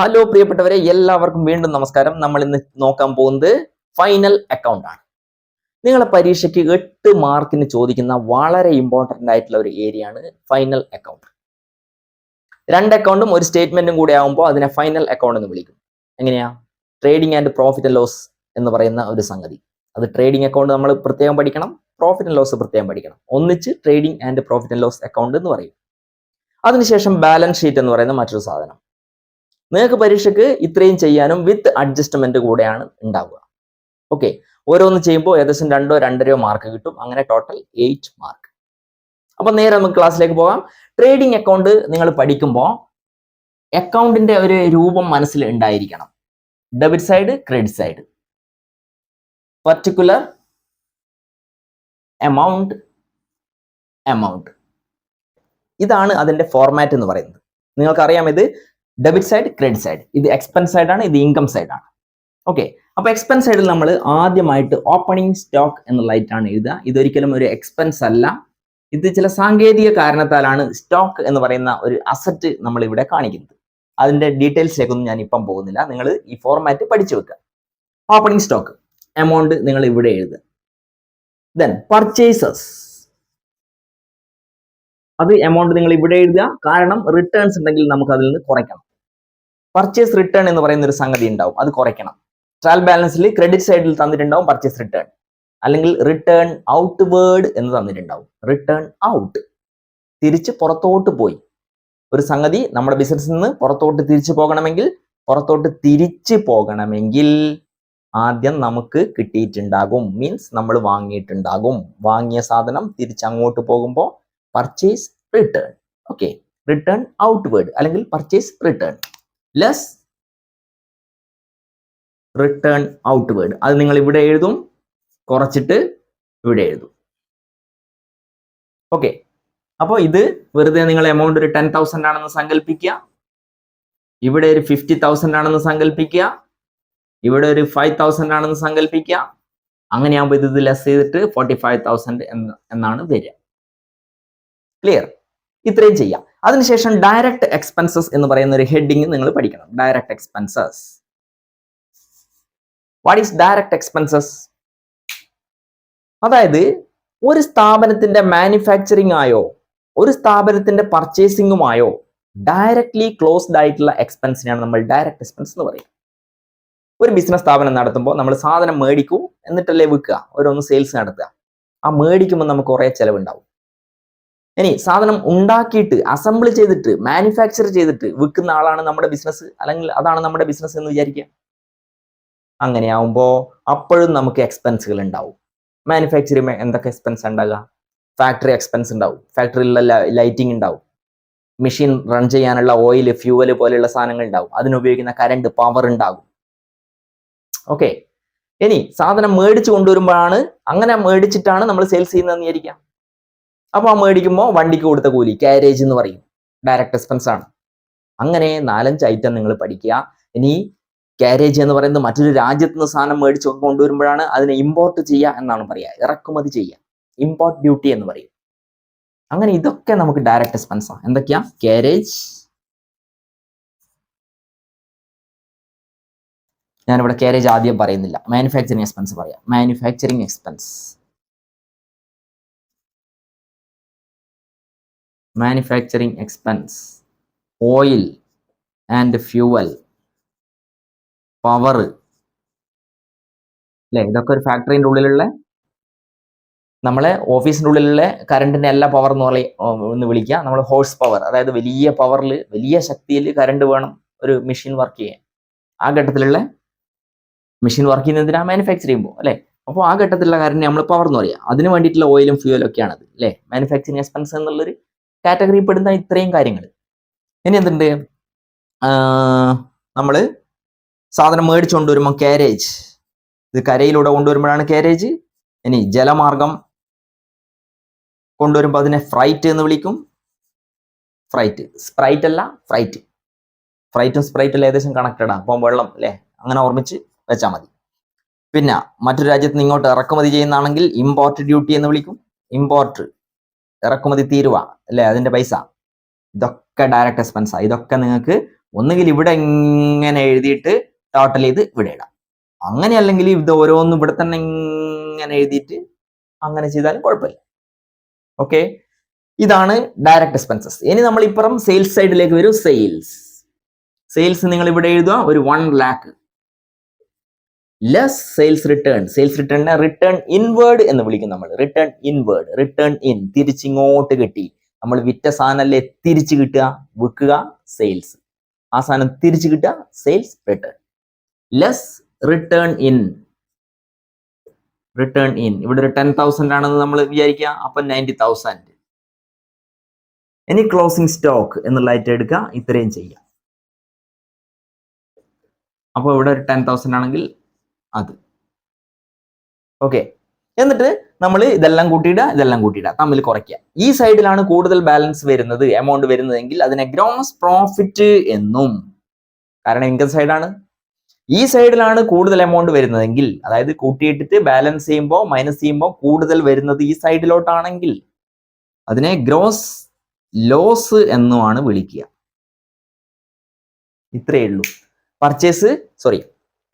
Hello പ്രിയപ്പെട്ടവരെ എല്ലാവർക്കും വീണ്ടും നമസ്കാരം. നമ്മൾ ഇന്ന് നോക്കാൻ പോകുന്നത് ഫൈനൽ അക്കൗണ്ട് ആണ്. നിങ്ങളെ പരീക്ഷയ്ക്ക് എട്ട് മാർക്കിന് ചോദിക്കുന്ന വളരെ ഇമ്പോർട്ടന്റ് ആയിട്ടുള്ള ഒരു ഏരിയ ആണ് ഫൈനൽ അക്കൗണ്ട് രണ്ട് അക്കൗണ്ടും ഒരു സ്റ്റേറ്റ്മെന്റും കൂടെ ആകുമ്പോൾ അതിനെ ഫൈനൽ അക്കൗണ്ട് എന്ന് വിളിക്കും. എങ്ങനെയാ? Trading and profit and loss എന്ന് പറയുന്ന ഒരു സംഗതി. അത് ട്രേഡിംഗ് അക്കൗണ്ട് നമ്മൾ പ്രത്യേകം പഠിക്കണം പ്രോഫിറ്റ് ആൻഡ് ലോസ് പ്രത്യേകം പഠിക്കണം. ഒന്നിച്ച് trading and profit and loss account എന്ന് പറയും. അതിനുശേഷം ബാലൻസ് ഷീറ്റ് എന്ന് പറയുന്ന മറ്റൊരു സാധനം. നിങ്ങൾക്ക് പരീക്ഷയ്ക്ക് ഇത്രയും ചെയ്യാനും വിത്ത് അഡ്ജസ്റ്റ്മെന്റ് കൂടെയാണ് ഉണ്ടാവുക. ഓക്കെ ഓരോന്ന് ചെയ്യുമ്പോൾ ഏകദേശം രണ്ടോ രണ്ടരയോ മാർക്ക് കിട്ടും. അങ്ങനെ ടോട്ടൽ എയ്റ്റ് മാർക്ക് അപ്പൊ നേരെ നമുക്ക് ക്ലാസ്സിലേക്ക് പോകാം. ട്രേഡിംഗ് അക്കൗണ്ട് നിങ്ങൾ പഠിക്കുമ്പോൾ അക്കൗണ്ടിന്റെ ഒരു രൂപം മനസ്സിൽ ഉണ്ടായിരിക്കണം. Debit side credit side particular amount amount ഇതാണ് അതിന്റെ ഫോർമാറ്റ് എന്ന് പറയുന്നത്. നിങ്ങൾക്കറിയാം ഇത് ഡെബിറ്റ് സൈഡ് ക്രെഡിറ്റ് സൈഡ് ഇത് എക്സ്പെൻസ് സൈഡ് ആണ് ഇത് ഇൻകം സൈഡ് ആണ്. ഓക്കെ അപ്പോൾ എക്സ്പെൻസ് സൈഡിൽ നമ്മൾ ആദ്യമായിട്ട് ഓപ്പണിംഗ് സ്റ്റോക്ക് എന്നുള്ള എന്നുള്ളതായിട്ടാണ് എഴുതുക. ഇതൊരിക്കലും ഒരു എക്സ്പെൻസ് അല്ല. ഇത് ചില സാങ്കേതിക കാരണത്താലാണ് സ്റ്റോക്ക് എന്ന് പറയുന്ന ഒരു അസറ്റ് നമ്മൾ ഇവിടെ കാണിക്കുന്നത് അതിന്റെ ഡീറ്റെയിൽസിലേക്കൊന്നും ഞാൻ ഇപ്പം പോകുന്നില്ല. നിങ്ങൾ ഈ ഫോർമാറ്റ് പഠിച്ചു വെക്കുക. ഓപ്പണിംഗ് സ്റ്റോക്ക് എമൗണ്ട് നിങ്ങൾ ഇവിടെ എഴുതുക. ദെൻ പർച്ചേസസ് അത് എമൗണ്ട് നിങ്ങൾ ഇവിടെ എഴുതുക. കാരണം റിട്ടേൺസ് ഉണ്ടെങ്കിൽ നമുക്ക് അതിൽ നിന്ന് കുറയ്ക്കണം. പർച്ചേസ് റിട്ടേൺ എന്ന് പറയുന്ന ഒരു സംഗതി ഉണ്ടാവും. അത് കുറയ്ക്കണം. ട്രയൽ ബാലൻസിൽ ക്രെഡിറ്റ് സൈഡിൽ തന്നിട്ടുണ്ടാവും പർച്ചേസ് റിട്ടേൺ അല്ലെങ്കിൽ റിട്ടേൺ ഔട്ട് വേർഡ് എന്ന് തന്നിട്ടുണ്ടാവും. റിട്ടേൺ ഔട്ട് തിരിച്ച് പുറത്തോട്ട് പോയി. ഒരു സംഗതി നമ്മുടെ ബിസിനസ്സിൽ നിന്ന് പുറത്തോട്ട് തിരിച്ചു പോകണമെങ്കിൽ പുറത്തോട്ട് തിരിച്ചു പോകണമെങ്കിൽ ആദ്യം നമുക്ക് കിട്ടിയിട്ടുണ്ടാകും. മീൻസ് നമ്മൾ വാങ്ങിയിട്ടുണ്ടാകും. വാങ്ങിയ സാധനം തിരിച്ച് അങ്ങോട്ട് പോകുമ്പോൾ purchase return okay return outward അല്ലെങ്കിൽ purchase return less return outward അത് നിങ്ങൾ ഇവിടെ എഴുതും കുറച്ചിട്ട് ഇവിടെ എഴുതും. ഓക്കെ അപ്പോൾ ഇത് വെറുതെ നിങ്ങൾ എമൗണ്ട് ഒരു ടെൻ തൗസൻഡ് ആണെന്ന് സങ്കല്പിക്കുക ഇവിടെ ഒരു ഫിഫ്റ്റി തൗസൻഡ് ആണെന്ന് സങ്കല്പിക്കുക ഇവിടെ ഒരു ഫൈവ് തൗസൻഡ് ആണെന്ന് സങ്കല്പിക്കുക അങ്ങനെയാകുമ്പോൾ ഇത് ലെസ് ചെയ്തിട്ട് ഫോർട്ടി ഫൈവ് തൗസൻഡ് എന്നാണ് വരിക. ക്ലിയർ ഇത്രയും ചെയ്യാം. അതിനുശേഷം ഡയറക്റ്റ് എക്സ്പെൻസസ് എന്ന് പറയുന്ന ഒരു ഹെഡിങ് നിങ്ങൾ പഠിക്കണം. Direct expenses what is direct expenses അതായത് ഒരു സ്ഥാപനത്തിന്റെ മാനുഫാക്ചറിങ് ആയോ ഒരു സ്ഥാപനത്തിന്റെ പർച്ചേസിംഗുമായോ ഡയറക്ട്ലി ക്ലോസ്ഡ് ആയിട്ടുള്ള എക്സ്പെൻസിനെയാണ് നമ്മൾ ഡയറക്റ്റ് എക്സ്പെൻസ് എന്ന് പറയുക. ഒരു ബിസിനസ് സ്ഥാപനം നടത്തുമ്പോൾ നമ്മൾ സാധനം മേടിക്കൂ എന്നിട്ടല്ലേ വിൽക്കുക. ഓരോന്ന് സെയിൽസ് നടത്തുക. ആ മേടിക്കുമ്പോൾ നമുക്ക് കുറേ ചിലവുണ്ടാവും. ഇനി സാധനം ഉണ്ടാക്കിയിട്ട് അസംബിൾ ചെയ്തിട്ട് മാനുഫാക്ചർ ചെയ്തിട്ട് വിൽക്കുന്ന ആളാണ് നമ്മുടെ ബിസിനസ് അല്ലെങ്കിൽ അതാണ് നമ്മുടെ ബിസിനസ് എന്ന് വിചാരിക്കുക. അങ്ങനെയാവുമ്പോൾ അപ്പോഴും നമുക്ക് എക്സ്പെൻസുകൾ ഉണ്ടാവും. മാനുഫാക്ചറിങ് എന്തൊക്കെ എക്സ്പെൻസ് ഉണ്ടാകുക ഫാക്ടറി എക്സ്പെൻസ് ഉണ്ടാവും. ഫാക്ടറിയിലുള്ള ലൈറ്റിംഗ് ഉണ്ടാവും. മെഷീൻ റൺ ചെയ്യാനുള്ള ഓയിൽ ഫ്യൂവൽ പോലെയുള്ള സാധനങ്ങൾ ഉണ്ടാവും. അതിനുപയോഗിക്കുന്ന കരണ്ട് പവർ ഉണ്ടാകും. ഓക്കെ ഇനി സാധനം മേടിച്ചു കൊണ്ടുവരുമ്പോഴാണ് അങ്ങനെ മേടിച്ചിട്ടാണ് നമ്മൾ സെയിൽസ് ചെയ്യുന്നതെന്ന് വിചാരിക്കാം അപ്പോൾ ആ മേടിക്കുമ്പോൾ വണ്ടിക്ക് കൊടുത്ത കൂലി കാരേജ് എന്ന് പറയും. ഡയറക്ട് എക്സ്പെൻസ് ആണ്. അങ്ങനെ നാലഞ്ച് ഐറ്റം നിങ്ങൾ പഠിക്കുക. ഇനി കാരേജ് എന്ന് പറയുന്നത് മറ്റൊരു രാജ്യത്ത് നിന്ന് സാധനം മേടിച്ച് കൊണ്ടുവരുമ്പോഴാണ് അതിനെ ഇമ്പോർട്ട് ചെയ്യുക എന്നാണ് പറയുക. ഇറക്കുമതി ചെയ്യുക. ഇമ്പോർട്ട് ഡ്യൂട്ടി എന്ന് പറയും. അങ്ങനെ ഇതൊക്കെ നമുക്ക് ഡയറക്ട് എക്സ്പെൻസ് ആണ്. എന്തൊക്കെയാ? കാരേജ് ഞാനിവിടെ കാരേജ് ആദ്യം പറയുന്നില്ല. മാനുഫാക്ചറിങ് എക്സ്പെൻസ് പറയാം. Manufacturing expense manufacturing expense oil and fuel power അല്ലേ ഇതൊക്കെ ഒരു ഫാക്ടറിന്റെ ഉള്ളിലുള്ള നമ്മളെ ഓഫീസിന്റെ ഉള്ളിലുള്ള കറണ്ടിന്റെ എല്ലാ പവർ എന്ന് പറയും വിളിക്കുക നമ്മൾ ഹോഴ്സ് പവർ അതായത് വലിയ പവറിൽ വലിയ ശക്തിയിൽ കറണ്ട് വേണം ഒരു മെഷീൻ വർക്ക് ചെയ്യാൻ. ആ ഘട്ടത്തിലുള്ള മെഷീൻ വർക്ക് ചെയ്യുന്നതിനാ മാനുഫാക്ചർ ചെയ്യുമ്പോൾ അല്ലേ? അപ്പോൾ ആ ഘട്ടത്തിലുള്ള കറണ്ട് നമ്മൾ പവർ എന്ന് പറയുക അതിന് വേണ്ടിയിട്ടുള്ള ഓയിലും ഫ്യൂവലും ഒക്കെയാണത് അല്ലേ മാനുഫാക്ചറിങ് എക്സ്പെൻസ് എന്നുള്ളൊരു കാറ്റഗറി പെടുന്ന ഇത്രയും കാര്യങ്ങൾ ഇനി എന്തുണ്ട്? നമ്മൾ സാധനം മേടിച്ചു കൊണ്ടുവരുമ്പോൾ കാരേജ് ഇത് കരയിലൂടെ കൊണ്ടുവരുമ്പോഴാണ് കാരേജ് ഇനി ജലമാർഗം കൊണ്ടുവരുമ്പോൾ അതിനെ ഫ്രൈറ്റ് എന്ന് വിളിക്കും. ഫ്രൈറ്റ് സ്പ്രൈറ്റ് അല്ല ഫ്രൈറ്റ് ഫ്രൈറ്റും സ്പ്രൈറ്റും ഏകദേശം കണക്റ്റഡ് ആണ് അപ്പം വെള്ളം അല്ലേ? അങ്ങനെ ഓർമ്മിച്ച് വെച്ചാൽ മതി. പിന്നെ മറ്റൊരു രാജ്യത്ത് നിന്ന് ഇങ്ങോട്ട് ഇറക്കുമതി ചെയ്യുന്നതാണെങ്കിൽ ഇമ്പോർട്ട് ഡ്യൂട്ടി എന്ന് വിളിക്കും. ഇമ്പോർട്ട് ഇറക്കുമതി തീരുവ അല്ലേ? അതിന്റെ പൈസ. ഇതൊക്കെ ഡയറക്റ്റ് എക്സ്പെൻസാണ് ഇതൊക്കെ നിങ്ങൾക്ക് ഒന്നുകിൽ ഇവിടെ ഇങ്ങനെ എഴുതിയിട്ട് ടോട്ടൽ ചെയ്ത് ഇവിടെ ഇടാം. അങ്ങനെ അല്ലെങ്കിൽ ഇത് ഓരോന്നും ഇവിടെ തന്നെ ഇങ്ങനെ എഴുതിയിട്ട് അങ്ങനെ ചെയ്താലും കുഴപ്പമില്ല. ഓക്കെ ഇതാണ് ഡയറക്റ്റ് എക്സ്പെൻസസ് ഇനി നമ്മൾ ഇപ്പുറം സെയിൽസ് സൈഡിലേക്ക് വരും. സെയിൽസ് സെയിൽസ് നിങ്ങൾ ഇവിടെ എഴുതുക. ഒരു one lakh less sales return sales റിട്ടേണിനെ return inward എന്ന് വിളിക്കും നമ്മൾ റിട്ടേൺ ഇൻവേർഡ് റിട്ടേൺ ഇൻ തിരിച്ചിങ്ങോട്ട് കിട്ടി. നമ്മൾ വിറ്റ സാധനമല്ലേ തിരിച്ചു കിട്ടുക? വിൽക്കുക സെയിൽസ് ആ സാധനം തിരിച്ചു കിട്ടുക sales return less return in return in ഇവിടെ ഒരു ടെൻ തൗസൻഡ് ആണെന്ന് നമ്മൾ വിചാരിക്കുക. അപ്പൊ നയന്റി തൗസൻഡ് ഇനി ക്ലോസിംഗ് സ്റ്റോക്ക് എന്നുള്ള ഐറ്റം എടുക്കുക. ഇത്രയും ചെയ്യാം അപ്പോൾ ഇവിടെ ഒരു ടെൻ തൗസൻഡ് ആണെങ്കിൽ അത്. ഓക്കെ എന്നിട്ട് നമ്മൾ ഇതെല്ലാം കൂട്ടിയിടുക ഇതെല്ലാം കൂട്ടിയിടുക. തമ്മിൽ കുറയ്ക്കുക. ഈ സൈഡിലാണ് കൂടുതൽ ബാലൻസ് വരുന്നത് എമൗണ്ട് വരുന്നതെങ്കിൽ അതിനെ ഗ്രോസ് പ്രോഫിറ്റ് എന്നും. കാരണം ഇൻകം സൈഡാണ് ഈ സൈഡിലാണ് കൂടുതൽ എമൗണ്ട് വരുന്നതെങ്കിൽ അതായത് കൂട്ടിയിട്ടിട്ട് ബാലൻസ് ചെയ്യുമ്പോൾ മൈനസ് ചെയ്യുമ്പോൾ കൂടുതൽ വരുന്നത് ഈ സൈഡിലോട്ടാണെങ്കിൽ അതിനെ ഗ്രോസ് ലോസ് എന്നുമാണ് വിളിക്കുക. ഇത്രയേ ഉള്ളൂ. പർച്ചേസ് സോറി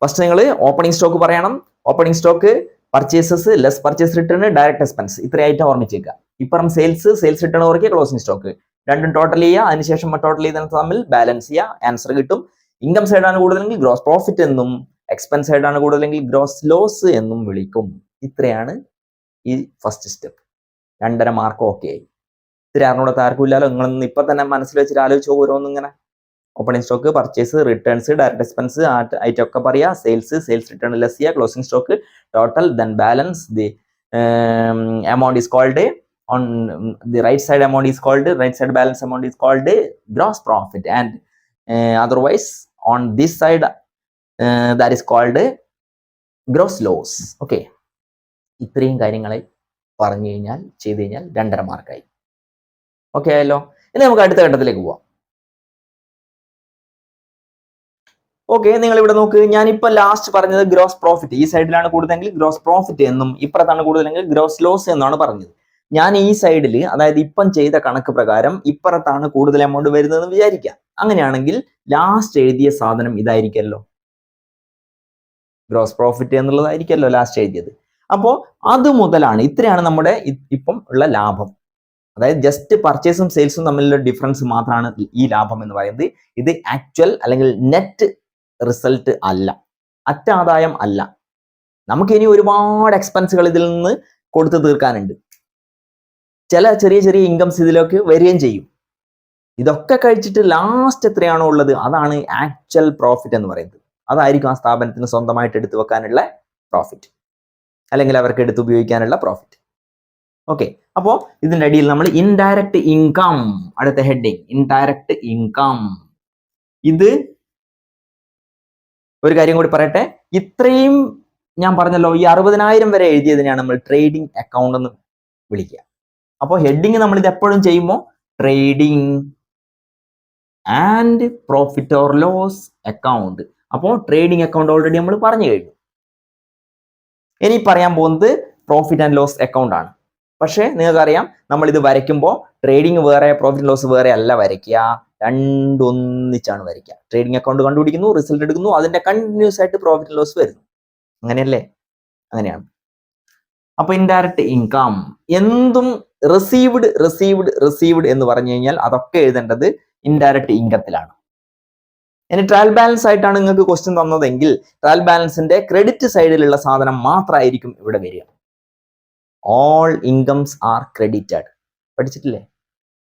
ഫസ്റ്റ് നിങ്ങൾ ഓപ്പണിംഗ് സ്റ്റോക്ക് പറയണം. Opening stock purchases less purchase return direct expense ഇത്രയായിട്ട് ഓർമ്മിച്ചേക്കുക ഇപ്പുറം സെയിൽസ് സെയിൽസ് റിട്ടേൺ ഓർക്കുക ക്ലോസിംഗ് സ്റ്റോക്ക് രണ്ടും ടോട്ടൽ ചെയ്യുക അതിനുശേഷം ടോട്ടൽ ചെയ്തതിന് തമ്മിൽ ബാലൻസ് ചെയ്യുക ആൻസർ കിട്ടും. ഇൻകം സൈഡാണ് കൂടുതലെങ്കിൽ ഗ്രോസ് പ്രോഫിറ്റ് എന്നും എക്സ്പെൻസ് സൈഡാണ് കൂടുതലെങ്കിൽ ഗ്രോസ് ലോസ് എന്നും വിളിക്കും. ഇത്രയാണ് ഈ ഫസ്റ്റ് സ്റ്റെപ്പ് രണ്ടര മാർക്ക് ഓക്കെ ആയി. ഇത്തിരി അറിഞ്ഞൂടെ താർക്കില്ലാലോ നിങ്ങളൊന്ന് ഇപ്പൊ തന്നെ മനസ്സിൽ വെച്ചിട്ട് ആലോചിച്ച് ഓരോന്നും ഇങ്ങനെ opening stock purchase returns direct expense ഒക്കെ പറയാ സെയിൽസ് സെയിൽസ് റിട്ടേൺ ലെസ് ചെയ്യുക closing stock total then balance the called on the right side amount is called right side balance amount is called gross profit. And uh, otherwise on this side uh, that is called gross loss. Okay. ഇത്രയും കാര്യങ്ങളെ പറഞ്ഞു കഴിഞ്ഞാൽ ചെയ്തു കഴിഞ്ഞാൽ രണ്ടര മാർക്കായി okay ആയല്ലോ ഇനി നമുക്ക് അടുത്ത ഘട്ടത്തിലേക്ക് പോവാം. ഓക്കെ നിങ്ങൾ ഇവിടെ നോക്ക് ഞാനിപ്പോ ലാസ്റ്റ് പറഞ്ഞത് ഗ്രോസ് പ്രോഫിറ്റ് ഈ സൈഡിലാണ് കൂടുതലെങ്കിൽ ഗ്രോസ് പ്രോഫിറ്റ് എന്നും ഇപ്പുറത്താണ് കൂടുതലെങ്കിൽ ഗ്രോസ് ലോസ് എന്നാണ് പറഞ്ഞത്. ഞാൻ ഈ സൈഡിൽ അതായത് ഇപ്പം ചെയ്ത കണക്ക് പ്രകാരം ഇപ്പുറത്താണ് കൂടുതൽ എമൗണ്ട് വരുന്നതെന്ന് വിചാരിക്കാം അങ്ങനെയാണെങ്കിൽ ലാസ്റ്റ് എഴുതിയ സാധനം ഇതായിരിക്കല്ലോ ഗ്രോസ് പ്രോഫിറ്റ് എന്നുള്ളതായിരിക്കല്ലോ ലാസ്റ്റ് എഴുതിയത്. അപ്പോൾ അത് മുതലാണ് ഇത്രയാണ് നമ്മുടെ ഇപ്പം ഉള്ള ലാഭം. അതായത് ജസ്റ്റ് പർച്ചേസും സെയിൽസും തമ്മിലുള്ള ഡിഫറൻസ് മാത്രമാണ് ഈ ലാഭം എന്ന് പറയുന്നത്. ഇത് ആക്ച്വൽ അല്ലെങ്കിൽ നെറ്റ് റിസൾട്ട് അല്ല. അറ്റ ആദായം അല്ല. നമുക്ക് ഇനി ഒരുപാട് എക്സ്പെൻസുകൾ ഇതിൽ നിന്ന് കൊടുത്തു തീർക്കാനുണ്ട്. ചില ചെറിയ ചെറിയ ഇൻകംസ് ഇതിലേക്ക് വരികയും ചെയ്യും. ഇതൊക്കെ കഴിച്ചിട്ട് ലാസ്റ്റ് എത്രയാണോ ഉള്ളത്? അതാണ് ആക്ച്വൽ പ്രോഫിറ്റ് എന്ന് പറയുന്നത്. അതായിരിക്കും ആ സ്ഥാപനത്തിന് സ്വന്തമായിട്ട് എടുത്തു വെക്കാനുള്ള പ്രോഫിറ്റ് അല്ലെങ്കിൽ അവർക്ക് എടുത്ത് ഉപയോഗിക്കാനുള്ള പ്രോഫിറ്റ് ഓക്കെ അപ്പോൾ ഇതിന്റെ അടിയിൽ നമ്മൾ ഇൻഡയറക്റ്റ് ഇൻകം അടുത്ത ഹെഡിങ് ഇൻഡയറക്റ്റ് ഇൻകം ഇത് ഒരു കാര്യം കൂടി പറയട്ടെ. ഇത്രയും ഞാൻ പറഞ്ഞല്ലോ ഈ അറുപതിനായിരം വരെ എഴുതിയതിനെയാണ് നമ്മൾ ട്രേഡിംഗ് അക്കൗണ്ട് എന്ന് വിളിക്കുക. അപ്പോൾ ഹെഡിങ് നമ്മൾ ഇത് എപ്പോഴും ചെയ്യുമ്പോൾ trading and profit or loss account അപ്പോൾ ട്രേഡിംഗ് അക്കൗണ്ട് ഓൾറെഡി നമ്മൾ പറഞ്ഞു കഴിഞ്ഞു. ഇനി പറയാൻ പോകുന്നത് പ്രോഫിറ്റ് ആൻഡ് ലോസ് അക്കൗണ്ട് ആണ്. പക്ഷേ നിങ്ങൾക്കറിയാം നമ്മൾ ഇത് വരയ്ക്കുമ്പോൾ ട്രേഡിംഗ് വേറെ പ്രോഫിറ്റ് ലോസ് വേറെ അല്ല വരയ്ക്കുക. രണ്ടൊന്നിച്ചാണ് വരയ്ക്കുക. ട്രേഡിംഗ് അക്കൗണ്ട് കണ്ടുപിടിക്കുന്നു റിസൾട്ട് എടുക്കുന്നു അതിന്റെ കണ്ടിന്യൂസ് ആയിട്ട് പ്രോഫിറ്റ് ലോസ് വരുന്നു. അങ്ങനെയല്ലേ? അങ്ങനെയാണ്. അപ്പൊ ഇൻഡയറക്റ്റ് ഇൻകം എന്തും റിസീവ്ഡ് റിസീവ്ഡ് റിസീവ്ഡ് എന്ന് പറഞ്ഞു കഴിഞ്ഞാൽ അതൊക്കെ എഴുതേണ്ടത് ഇൻഡയറക്റ്റ് ഇൻകത്തിലാണ് ഇനി ട്രയൽ ബാലൻസ് ആയിട്ടാണ് നിങ്ങൾക്ക് ക്വസ്റ്റ്യൻ തന്നതെങ്കിൽ ട്രയൽ ബാലൻസിന്റെ ക്രെഡിറ്റ് സൈഡിലുള്ള സാധനം മാത്രമായിരിക്കും ഇവിടെ വരിക. ഓൾ ഇൻകംസ് ആർ ക്രെഡിറ്റഡ് പഠിച്ചിട്ടില്ലേ?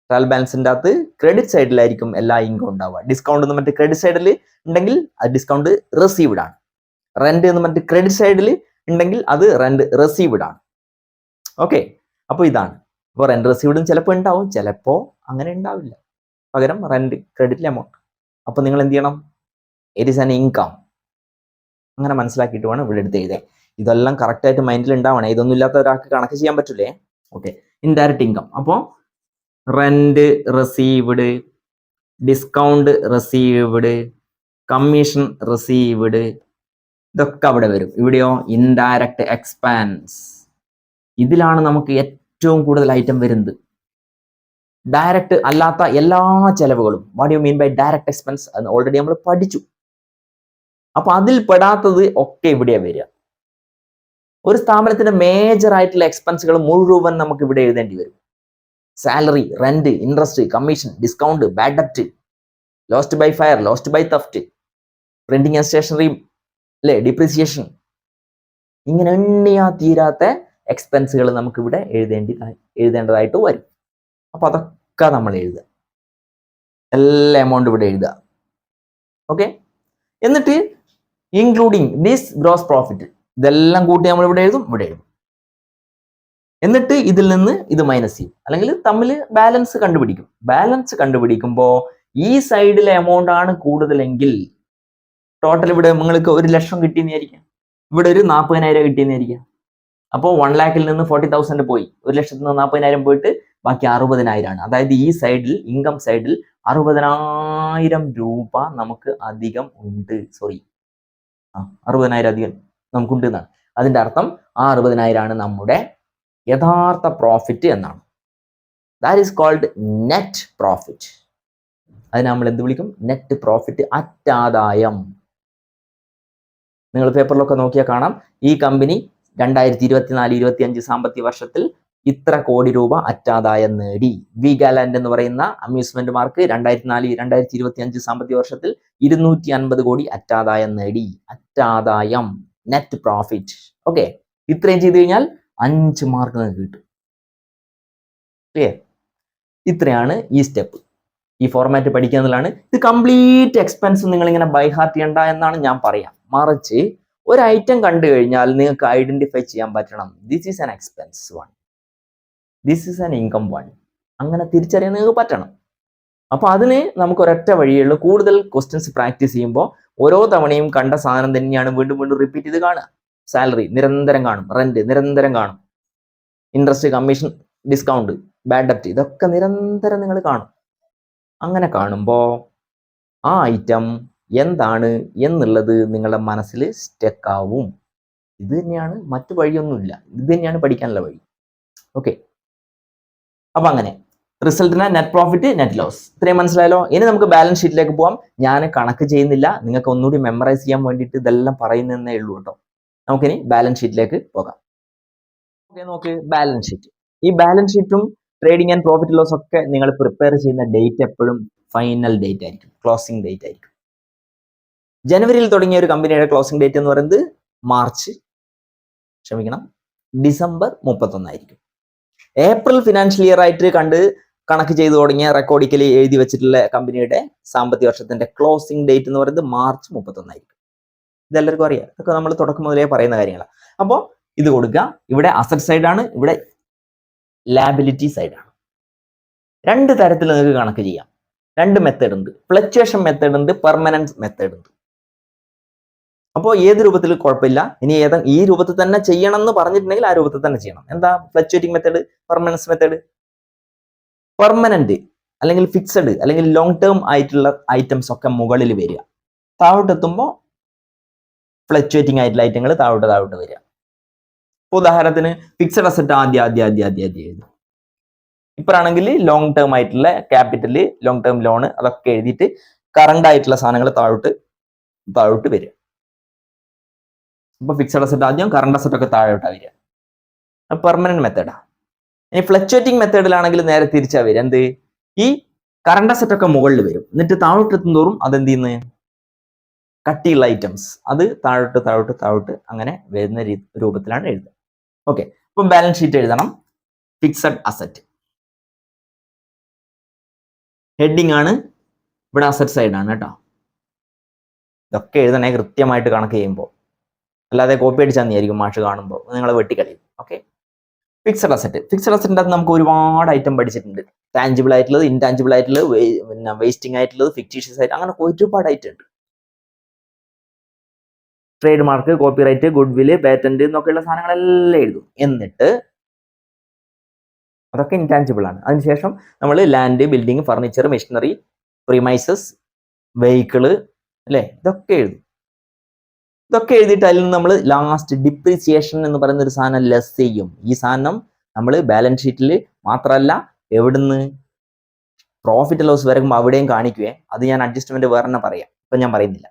ട്രയൽ ബാലൻസിന്റെ അകത്ത് ക്രെഡിറ്റ് സൈഡിലായിരിക്കും എല്ലാ ഇൻകം ഉണ്ടാവുക. ഡിസ്കൗണ്ട് എന്ന് മറ്റേ ക്രെഡിറ്റ് സൈഡിൽ ഉണ്ടെങ്കിൽ അത് ഡിസ്കൗണ്ട് റിസീവ്ഡ് ആണ്. റെന്റ് എന്ന് മറ്റേ ക്രെഡിറ്റ് സൈഡിൽ ഉണ്ടെങ്കിൽ അത് റെന്റ് റിസീവ്ഡ് ആണ്. ഓക്കെ അപ്പോൾ ഇതാണ്. അപ്പോൾ റെന്റ് റിസീവ്ഡും ചിലപ്പോൾ ഉണ്ടാവും ചിലപ്പോൾ അങ്ങനെ ഉണ്ടാവില്ല. പകരം റെന്റ് ക്രെഡിറ്റ് എമൗണ്ട് അപ്പോൾ നിങ്ങൾ എന്ത് ചെയ്യണം? ഇറ്റ് ഈസ് ആൻ ഇൻകം അങ്ങനെ മനസ്സിലാക്കിയിട്ട് വേണം ഇവിടെ എടുത്ത് എഴുതാൻ. ഇതെല്ലാം കറക്റ്റ് ആയിട്ട് മൈൻഡിൽ ഉണ്ടാവണം. ഇതൊന്നും ഇല്ലാത്ത ഒരാൾക്ക് കണക്ക് ചെയ്യാൻ പറ്റില്ലേ ഓക്കെ ഇൻഡയറക്റ്റ് ഇൻകം അപ്പോൾ rent received discount received commission received ഇതൊക്കെ അവിടെ വരും. ഇവിടെയോ ഇൻഡയറക്റ്റ് എക്സ്പാൻസ് ഇതിലാണ് നമുക്ക് ഏറ്റവും കൂടുതൽ ഐറ്റം വരുന്നത്. ഡയറക്റ്റ് അല്ലാത്ത എല്ലാ ചെലവുകളും. What you mean by direct expense അത് ഓൾറെഡി നമ്മൾ പഠിച്ചു. അപ്പൊ അതിൽ പെടാത്തത് ഒക്കെ ഇവിടെയാ വരിക. ഒരു സ്ഥാപനത്തിന്റെ മേജർ ആയിട്ടുള്ള എക്സ്പെൻസുകൾ മുഴുവൻ നമുക്ക് ഇവിടെ എഴുതേണ്ടി വരും. Salary rent interest commission discount bad ഡെപ്റ്റ് lost by fire lost by theft printing and stationery അല്ലേ ഡിപ്രിസിയേഷൻ ഇങ്ങനെ എണ്ണിയാ തീരാത്ത എക്സ്പെൻസുകൾ നമുക്ക് ഇവിടെ എഴുതേണ്ടി എഴുതേണ്ടതായിട്ട് വരും. അപ്പൊ അതൊക്കെ നമ്മൾ എഴുതുക. എല്ലാ എമൗണ്ട് ഇവിടെ എഴുതുക. ഓക്കെ എന്നിട്ട് ഇൻക്ലൂഡിങ് ദിസ് ഗ്രോസ് പ്രോഫിറ്റ് ഇതെല്ലാം കൂട്ടി നമ്മൾ ഇവിടെ എഴുതും ഇവിടെ എഴുതും. എന്നിട്ട് ഇതിൽ നിന്ന് ഇത് മൈനസ് ചെയ്യും. അല്ലെങ്കിൽ തമ്മിൽ ബാലൻസ് കണ്ടുപിടിക്കും. ബാലൻസ് കണ്ടുപിടിക്കുമ്പോൾ ഈ സൈഡിലെ എമൗണ്ട് ആണ് കൂടുതലെങ്കിൽ ടോട്ടൽ ഇവിടെ നിങ്ങൾക്ക് ഒരു ലക്ഷം കിട്ടിയെന്നായിരിക്കാം ഇവിടെ ഒരു നാൽപ്പതിനായിരം കിട്ടിയെന്നായിരിക്കാം അപ്പോൾ വൺ ലാക്കിൽ നിന്ന് ഫോർട്ടി തൗസൻഡ് പോയി. ഒരു ലക്ഷത്തിൽ നിന്ന് നാൽപ്പതിനായിരം പോയിട്ട് ബാക്കി അറുപതിനായിരമാണ് അതായത് ഈ സൈഡിൽ ഇൻകം സൈഡിൽ അറുപതിനായിരം രൂപ നമുക്ക് അധികം ഉണ്ട്. സോറി ആ അറുപതിനായിരം അധികം നമുക്കുണ്ട് എന്നാണ്. അതിന്റെ അർത്ഥം ആ അറുപതിനായിരമാണ് നമ്മുടെ യഥാർത്ഥ പ്രോഫിറ്റ് എന്നാണ്. That is called net profit അതിനെ നമ്മൾ എന്ത് വിളിക്കും? നെറ്റ് പ്രോഫിറ്റ് അറ്റാദായം. നിങ്ങൾ പേപ്പറിലൊക്കെ നോക്കിയാൽ കാണാം. ഈ കമ്പനി രണ്ടായിരത്തി ഇരുപത്തിനാല് ഇരുപത്തി അഞ്ച് സാമ്പത്തിക വർഷത്തിൽ ഇത്ര കോടി രൂപ അറ്റാദായം നേടി. വി ഗാലാൻഡ് എന്ന് പറയുന്ന അമ്യൂസ്മെന്റ് മാർക്ക് രണ്ടായിരത്തി നാല് രണ്ടായിരത്തി ഇരുപത്തി അഞ്ച് സാമ്പത്തിക വർഷത്തിൽ ഇരുന്നൂറ്റി അൻപത് കോടി അറ്റാദായം നേടി. അറ്റാദായം. നെറ്റ് പ്രോഫിറ്റ് ഓക്കെ ഇത്രയും ചെയ്തു കഴിഞ്ഞാൽ അഞ്ച് മാർക്ക് നിങ്ങൾക്ക് കിട്ടും. ക്ലിയർ ഇത്രയാണ് ഈ സ്റ്റെപ്പ് ഈ ഫോർമാറ്റ് പഠിക്കുക എന്നുള്ളതാണ് ഇത് കംപ്ലീറ്റ് എക്സ്പെൻസ് നിങ്ങൾ ഇങ്ങനെ ബൈ ഹാർട്ട് ചെയ്യണ്ട എന്നാണ് ഞാൻ പറയാം. മറിച്ച് ഒരു ഐറ്റം കണ്ടു കഴിഞ്ഞാൽ നിങ്ങൾക്ക് ഐഡന്റിഫൈ ചെയ്യാൻ പറ്റണം. This is an expense one this is an income one അങ്ങനെ തിരിച്ചറിയാൻ നിങ്ങൾക്ക് പറ്റണം. അപ്പോൾ അതിന് നമുക്ക് ഒരൊറ്റ വഴിയുള്ളൂ കൂടുതൽ ക്വസ്റ്റ്യൻസ് പ്രാക്ടീസ് ചെയ്യുമ്പോൾ ഓരോ തവണയും കണ്ട സാധനം തന്നെയാണ് വീണ്ടും വീണ്ടും റിപ്പീറ്റ് ചെയ്ത് കാണുക. സാലറി നിരന്തരം കാണും റെന്റ് നിരന്തരം കാണും. ഇൻട്രസ്റ്റ് കമ്മീഷൻ ഡിസ്കൗണ്ട് ബാഡ് ഡെപ്റ്റ് ഇതൊക്കെ നിരന്തരം നിങ്ങൾ കാണും. അങ്ങനെ കാണുമ്പോൾ ആ ഐറ്റം എന്താണ് എന്നുള്ളത് നിങ്ങളുടെ മനസ്സിൽ സ്റ്റക്ക് ആവും. ഇത് തന്നെയാണ് മറ്റു വഴിയൊന്നുമില്ല. ഇത് തന്നെയാണ് പഠിക്കാനുള്ള വഴി. ഓക്കെ അപ്പൊ അങ്ങനെ. റിസൾട്ടിന് നെറ്റ് പ്രോഫിറ്റ് നെറ്റ് ലോസ് ഇത്രയും മനസ്സിലായല്ലോ? ഇനി നമുക്ക് ബാലൻസ് ഷീറ്റിലേക്ക് പോവാം. ഞാൻ കണക്ക് ചെയ്യുന്നില്ല. നിങ്ങൾക്ക് ഒന്നുകൂടി മെമ്മറൈസ് ചെയ്യാൻ വേണ്ടിയിട്ട് ഇതെല്ലാം പറയുന്നതേ ഉള്ളൂ കേട്ടോ. നമുക്കിനി ബാലൻസ് ഷീറ്റിലേക്ക് പോകാം. നോക്ക് ബാലൻസ് ഷീറ്റ് ഈ ബാലൻസ് ഷീറ്റും ട്രേഡിംഗ് ആൻഡ് പ്രോഫിറ്റ് ലോസ് ഒക്കെ നിങ്ങൾ പ്രിപ്പയർ ചെയ്യുന്ന ഡേറ്റ് എപ്പോഴും ഫൈനൽ ഡേറ്റ് ആയിരിക്കും ക്ലോസിംഗ് ഡേറ്റ് ആയിരിക്കും. ജനുവരിയിൽ തുടങ്ങിയ ഒരു കമ്പനിയുടെ ക്ലോസിംഗ് ഡേറ്റ് എന്ന് പറയുന്നത് മാർച്ച്. ക്ഷമിക്കണം ഡിസംബർ മുപ്പത്തൊന്നായിരിക്കും ഏപ്രിൽ ഫിനാൻഷ്യൽ ഇയർ ആയിട്ട് കണ്ട് കണക്ക് ചെയ്തു തുടങ്ങിയ റെക്കോർഡിക്കലി എഴുതി വെച്ചിട്ടുള്ള കമ്പനിയുടെ സാമ്പത്തിക വർഷത്തിന്റെ ക്ലോസിംഗ് ഡേറ്റ് എന്ന് പറയുന്നത് മാർച്ച് മുപ്പത്തൊന്നായിരിക്കും ഇതെല്ലാവർക്കും അറിയാം. ഇതൊക്കെ നമ്മൾ തുടക്കം മുതലേ പറയുന്ന കാര്യങ്ങളാണ് അപ്പോൾ ഇത് കൊടുക്കുക. ഇവിടെ അസറ്റ് സൈഡാണ് ഇവിടെ ലാബിലിറ്റി സൈഡാണ് രണ്ട് തരത്തിൽ നിങ്ങൾക്ക് കണക്ക് ചെയ്യാം. രണ്ട് മെത്തേഡ് ഉണ്ട്. ഫ്ലക്ച്വേഷൻ മെത്തേഡ് ഉണ്ട്. പെർമനൻസ് മെത്തേഡ് ഉണ്ട്. അപ്പോൾ ഏത് രൂപത്തിൽ കുഴപ്പമില്ല. ഇനി ഏതാ ഈ രൂപത്തിൽ തന്നെ ചെയ്യണം എന്ന് പറഞ്ഞിട്ടുണ്ടെങ്കിൽ ആ രൂപത്തിൽ തന്നെ ചെയ്യണം. എന്താ? Fluctuating method permanence method permanent അല്ലെങ്കിൽ ഫിക്സഡ് അല്ലെങ്കിൽ ലോങ് ടേം ആയിട്ടുള്ള ഐറ്റംസ് ഒക്കെ മുകളിൽ വരിക. താഴോട്ട് എത്തുമ്പോൾ ഫ്ലക്ച്വേറ്റിംഗ് ആയിട്ടുള്ള ഐറ്റങ്ങൾ താഴോട്ട് താഴോട്ട് വരിക. ഇപ്പൊ ഉദാഹരണത്തിന് ഫിക്സഡ് അസറ്റ് ആദ്യം ആദ്യം ആദ്യം ആദ്യം ആദ്യം എഴുതും. ഇപ്പോഴാണെങ്കിൽ ലോങ് ടേം ആയിട്ടുള്ള ക്യാപിറ്റൽ ലോങ് ടേം ലോൺ അതൊക്കെ എഴുതിയിട്ട് കറണ്ട് ആയിട്ടുള്ള സാധനങ്ങൾ താഴോട്ട് താഴോട്ട് വരിക. അപ്പോൾ ഫിക്സഡ് അസറ്റ് ആദ്യം കറണ്ട് അസറ്റ് ഒക്കെ താഴോട്ടാ വരിക. പെർമനന്റ് മെത്തേഡാ ഇനി ഫ്ലക്ച്വേറ്റിംഗ് മെത്തേഡിലാണെങ്കിൽ നേരെ തിരിച്ചാ വരിക. എന്ത്? ഈ കറണ്ട് അസറ്റ് ഒക്കെ മുകളിൽ വരും. എന്നിട്ട് താഴോട്ട് എത്തുന്തോറും അതെന്ത് ചെയ്യുന്നത് കട്ടിയുള്ള ഐറ്റംസ് അത് താഴോട്ട് താഴോട്ട് താഴോട്ട് അങ്ങനെ വരുന്ന രൂപത്തിലാണ് എഴുതുക. ഓക്കെ അപ്പം ബാലൻസ് ഷീറ്റ് എഴുതണം. ഫിക്സഡ് അസറ്റ് ഹെഡിങ് ആണ് ഇവിടെ അസറ്റ് സൈഡ് ആണ് കേട്ടോ. ഇതൊക്കെ എഴുതണേ കൃത്യമായിട്ട് കണക്ക് ചെയ്യുമ്പോൾ. അല്ലാതെ കോപ്പി അടിച്ചാൽ നീയായിരിക്കും മാഷ് കാണുമ്പോൾ. നിങ്ങൾ വെട്ടിക്കളിയും. ഓക്കെ ഫിക്സഡ് അസറ്റ് ഫിക്സഡ് അസറ്റിന്റെ അകത്ത് നമുക്ക് ഒരുപാട് ഐറ്റം പഠിച്ചിട്ടുണ്ട്. ടാഞ്ചിബിൾ ആയിട്ടുള്ളത് ഇൻടാഞ്ചിബിൾ ആയിട്ടുള്ളത് പിന്നെ വേസ്റ്റിംഗ് ആയിട്ടുള്ളത് ഫിക്റ്റീഷ്യസ് ആയിട്ട് അങ്ങനെ ഒരുപാട് ഐറ്റം ഉണ്ട്. Trade mark copyright goodwill patent എന്നൊക്കെയുള്ള സാധനങ്ങളെല്ലാം എഴുതും. എന്നിട്ട് അതൊക്കെ ഇൻടാഞ്ചിബിൾ ആണ്. അതിനുശേഷം നമ്മൾ land building furniture machinery premises vehicle അല്ലേ? ഇതൊക്കെ എഴുതും. ഇതൊക്കെ എഴുതിയിട്ട് അതിൽ നിന്ന് നമ്മൾ ലാസ്റ്റ് ഡിപ്രീസിയേഷൻ എന്ന് പറയുന്ന ഒരു സാധനം ലെസ് ചെയ്യും. ഈ സാധനം നമ്മൾ ബാലൻസ് ഷീറ്റിൽ മാത്രമല്ല എവിടുന്ന് പ്രോഫിറ്റ് ലോസ് വരുമ്പോൾ അവിടെയും കാണിക്കുവേ. അത് ഞാൻ അഡ്ജസ്റ്റ്മെന്റ് വേറെ തന്നെ പറയാം. ഇപ്പൊ ഞാൻ പറയുന്നില്ല.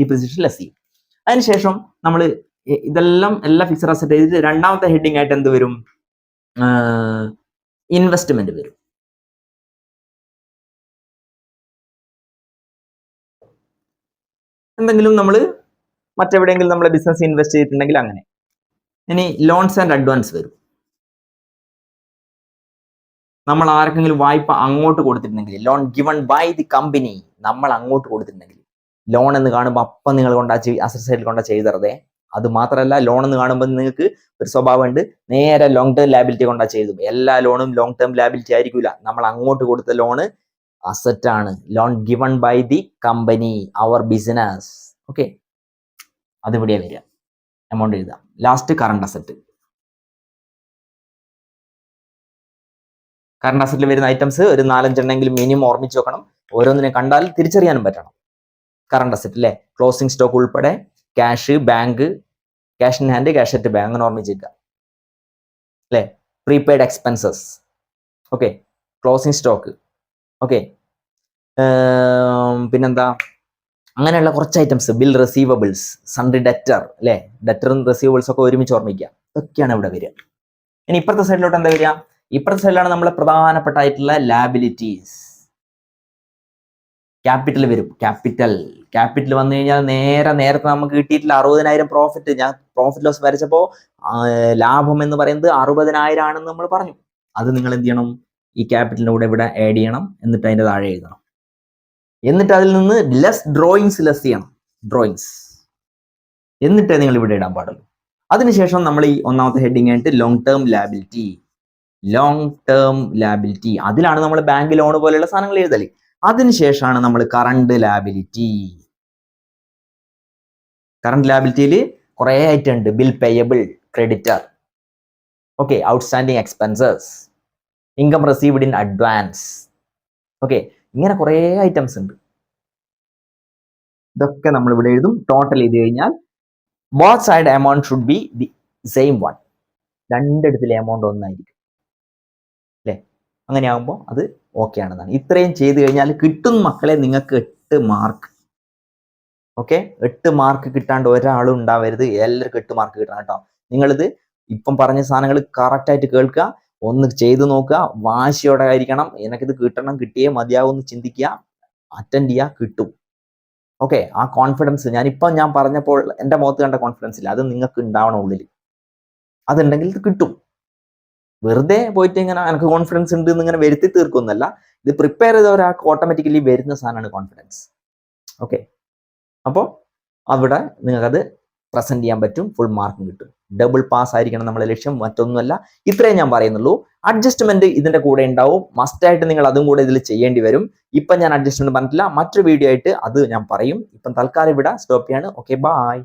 ഡിപ്രീസിയേഷൻ ലെസ് ചെയ്യും. അതിനുശേഷം നമ്മൾ ഇതെല്ലാം എല്ലാ ഫിക്സഡ് അസറ്റ് ചെയ്തിട്ട് രണ്ടാമത്തെ ഹെഡിങ് ആയിട്ട് എന്ത് വരും? ഇൻവെസ്റ്റ്മെന്റ് വരും. എന്തെങ്കിലും നമ്മൾ മറ്റെവിടെയെങ്കിലും നമ്മൾ ബിസിനസ് ഇൻവെസ്റ്റ് ചെയ്തിട്ടുണ്ടെങ്കിൽ അങ്ങനെ. ഇനി ലോൺസ് ആൻഡ് അഡ്വാൻസ് വരും. നമ്മൾ ആർക്കെങ്കിലും വായ്പ അങ്ങോട്ട് കൊടുത്തിട്ടുണ്ടെങ്കിൽ loan given by the company നമ്മൾ അങ്ങോട്ട് കൊടുത്തിട്ടുണ്ടെങ്കിൽ ലോൺ എന്ന് കാണുമ്പോൾ അപ്പം നിങ്ങൾ കൊണ്ടാ അസറ്റ് സൈഡിൽ കൊണ്ടാ ചെയ്തറതേ അത് മാത്രമല്ല ലോൺ എന്ന് കാണുമ്പോൾ നിങ്ങൾക്ക് ഒരു സ്വഭാവമുണ്ട്. നേരെ ലോങ് ടേം ലാബിലിറ്റി കൊണ്ടാ ചെയ്തു എല്ലാ ലോണും ലോങ് ടേം ലാബിലിറ്റി ആയിരിക്കില്ല നമ്മൾ അങ്ങോട്ട് കൊടുത്ത ലോണ് അസറ്റ് ആണ്. Loan given by the company our business okay അതിവിടെയാ വരിക. എമൗണ്ട് എഴുതാം. ലാസ്റ്റ് കറണ്ട് അസറ്റ് കറണ്ട് അസറ്റിൽ വരുന്ന ഐറ്റംസ് ഒരു നാലഞ്ചെണ്ണെങ്കിലും മിനിമം ഓർമ്മിച്ച് വെക്കണം. ഓരോന്നിനെ കണ്ടാൽ തിരിച്ചറിയാനും പറ്റണം. കറണ്ട് അസറ്റ് അല്ലേ ക്ലോസിംഗ് സ്റ്റോക്ക് ഉൾപ്പെടെ cash bank cash in hand cash at bank അങ്ങനെ ഓർമ്മിച്ചിരിക്കുക അല്ലേ prepaid expenses okay closing stock okay പിന്നെന്താ? അങ്ങനെയുള്ള കുറച്ച് items bill receivables sundry debtor അല്ലേ ഡെറ്ററും റിസീവബിൾസ് ഒക്കെ ഒരുമിച്ച് ഓർമ്മിക്കുക ഇതൊക്കെയാണ് ഇവിടെ വരിക ഇനി ഇപ്പുറത്തെ സൈഡിലോട്ട് എന്താ വരിക ഇപ്പുറത്തെ സൈഡിലാണ് നമ്മളെ പ്രധാനപ്പെട്ട ആയിട്ടുള്ള ലാബിലിറ്റീസ് ക്യാപിറ്റൽ വരും. ക്യാപിറ്റൽ ക്യാപിറ്റൽ വന്നു കഴിഞ്ഞാൽ നേരെ നേരത്തെ നമുക്ക് കിട്ടിയിട്ടില്ല അറുപതിനായിരം പ്രോഫിറ്റ് ഞാൻ പ്രോഫിറ്റ് ലോസ് വരച്ചപ്പോൾ ലാഭം എന്ന് പറയുന്നത് അറുപതിനായിരം ആണെന്ന് നമ്മൾ പറഞ്ഞു. അത് നിങ്ങൾ എന്ത് ചെയ്യണം? ഈ ക്യാപിറ്റലിന്റെ കൂടെ ഇവിടെ ആഡ് ചെയ്യണം. എന്നിട്ട് അതിന്റെ താഴെ എഴുതണം. എന്നിട്ട് അതിൽ നിന്ന് ലെസ് ഡ്രോയിങ്സ് ലെസ് ചെയ്യണം. ഡ്രോയിങ്സ് എന്നിട്ടേ നിങ്ങൾ ഇവിടെ ഇടാൻ പാടുള്ളൂ. അതിനുശേഷം നമ്മൾ ഈ ഒന്നാമത്തെ ഹെഡിങ് ആയിട്ട് long term liability long term liability അതിലാണ് നമ്മൾ ബാങ്ക് ലോൺ പോലെയുള്ള സാധനങ്ങൾ എഴുതൽ. അതിനുശേഷമാണ് നമ്മൾ കറണ്ട് ലാബിലിറ്റി കറണ്ട് ലാബിലിറ്റിയിൽ കുറേ ഐറ്റം ഉണ്ട്. Bill payable creditor okay outstanding expenses income received in advance okay ഇങ്ങനെ കുറേ ഐറ്റംസ് ഉണ്ട്. ഇതൊക്കെ നമ്മൾ ഇവിടെ എഴുതും. ടോട്ടൽ ചെയ്ത് കഴിഞ്ഞാൽ both side amount should be the same one രണ്ടിടത്തിലെ amount ഒന്നായിരിക്കും. അല്ലേ? അങ്ങനെയാകുമ്പോൾ അത് ഓക്കെ ആണെന്നാണ്. ഇത്രയും ചെയ്ത് കഴിഞ്ഞാൽ കിട്ടുന്ന മക്കളെ നിങ്ങൾക്ക് എട്ട് മാർക്ക് ഓക്കെ എട്ട് മാർക്ക് കിട്ടാണ്ട് ഒരാളും ഉണ്ടാവരുത്. എല്ലാവർക്കും എട്ട് മാർക്ക് കിട്ടണം കേട്ടോ. നിങ്ങളിത് ഇപ്പം പറഞ്ഞ സാധനങ്ങൾ കറക്റ്റായിട്ട് കേൾക്കുക. ഒന്ന് ചെയ്തു നോക്കുക. വാശിയോടെ ആയിരിക്കണം. എനിക്കിത് കിട്ടണം കിട്ടിയേ മതിയാവും എന്ന് ചിന്തിക്കുക. അറ്റൻഡ് ചെയ്യുക കിട്ടും. ഓക്കെ ആ കോൺഫിഡൻസ് ഞാനിപ്പം ഞാൻ പറഞ്ഞപ്പോൾ എന്റെ മുഖത്ത് കണ്ട കോൺഫിഡൻസ് ഇല്ല. അത് നിങ്ങൾക്ക് ഉണ്ടാവണം ഉള്ളിൽ അതുണ്ടെങ്കിൽ ഇത് കിട്ടും. വെറുതെ പോയിട്ട് ഇങ്ങനെ എനിക്ക് കോൺഫിഡൻസ് ഉണ്ട് എന്ന് ഇങ്ങനെ വരുത്തി തീർക്കുന്നല്ല ഇത് പ്രിപ്പയർ ചെയ്ത ഒരാൾക്ക് ഓട്ടോമാറ്റിക്കലി വരുന്ന സാധനമാണ് കോൺഫിഡൻസ് ഓക്കെ അപ്പോൾ അവിടെ നിങ്ങൾക്കത് പ്രസന്റ് ചെയ്യാൻ പറ്റും. ഫുൾ മാർക്കും കിട്ടും. ഡബിൾ പാസ് ആയിരിക്കണം നമ്മുടെ ലക്ഷ്യം. മറ്റൊന്നുമല്ല ഇത്രയും ഞാൻ പറയുന്നുള്ളൂ. അഡ്ജസ്റ്റ്മെന്റ് ഇതിന്റെ കൂടെ ഉണ്ടാവും. മസ്റ്റായിട്ട് നിങ്ങൾ അതും കൂടെ ഇതിൽ ചെയ്യേണ്ടി വരും. ഇപ്പം ഞാൻ അഡ്ജസ്റ്റ്മെന്റ് പറഞ്ഞിട്ടില്ല. മറ്റൊരു വീഡിയോ ആയിട്ട് അത് ഞാൻ പറയും. ഇപ്പം തൽക്കാലം ഇവിടെ സ്റ്റോപ്പ് ചെയ്യാണ്. Okay bye